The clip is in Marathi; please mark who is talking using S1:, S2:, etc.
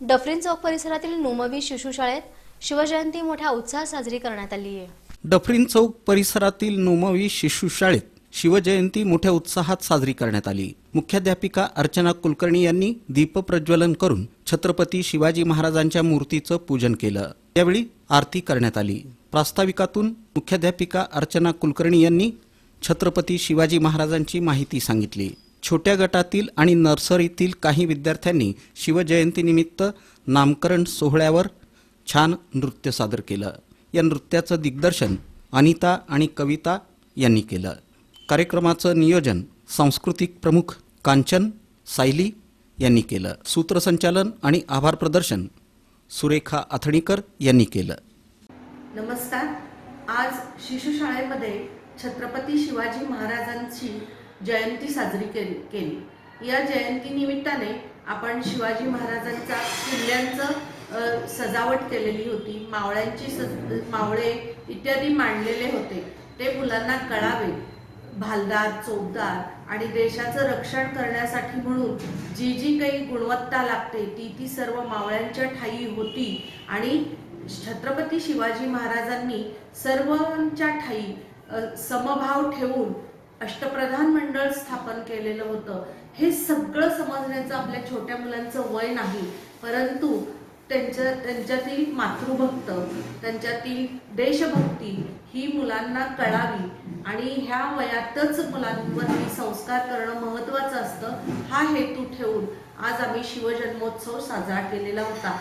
S1: डफरीन चौक परिसरातील नुमवी शिशुशाळेत शिवजयंती मोठ्या उत्साहात साजरी करण्यात आली आहे.
S2: डफरीन चौक परिसरातील नोमवी शिशुशाळेत शिवजयंती मोठ्या उत्साहात साजरी करण्यात आली. मुख्याध्यापिका अर्चना कुलकर्णी यांनी दीपप्रज्वलन करून छत्रपती शिवाजी महाराजांच्या मूर्तीचं पूजन केलं. यावेळी आरती करण्यात आली. प्रास्ताविकातून मुख्याध्यापिका अर्चना कुलकर्णी यांनी छत्रपती शिवाजी महाराजांची माहिती सांगितली. छोट्या गटातील आणि नर्सरीतील काही विद्यार्थ्यांनी शिवजयंतीनिमित्त नामकरण सोहळ्यावर छान नृत्य सादर केलं. या नृत्याचं दिग्दर्शन अनिता आणि कविता यांनी केलं. कार्यक्रमाचं नियोजन सांस्कृतिक प्रमुख कांचन सायली यांनी केलं. सूत्रसंचालन आणि आभार प्रदर्शन सुरेखा अथणीकर यांनी केलं.
S3: नमस्कार. आज शिशुशाळेमध्ये छत्रपती शिवाजी महाराजांची जयंती साजरी केली केली. या जयंती निमित्ताने आपण शिवाजी महाराजांचा किल्ल्यांचं सजावट केलेली होती. मावळ्यांची सज मावळे इत्यादी मांडलेले होते. ते मुलांना कळावे. भालदार चोपदार आणि देशाचं रक्षण करण्यासाठी म्हणून जी जी काही गुणवत्ता लागते ती ती सर्व मावळ्यांच्या ठाई होती आणि छत्रपती शिवाजी महाराजांनी सर्वांच्या ठाई समभाव ठेवून अष्टप्रधान मंडळ स्थापन केलेलं होतं. हे सगळं समजण्याचं आपल्या छोट्या मुलांचं वय नाही. परंतु त्यांच्या त्यांच्यातील मातृभक्त त्यांच्यातील देशभक्ती ही मुलांना कळावी. आणि ह्या वयातच मुलांवरती संस्कार करणं महत्त्वाचं असतं. हा हेतू ठेवून आज आम्ही शिवजन्मोत्सव साजरा केलेला होता.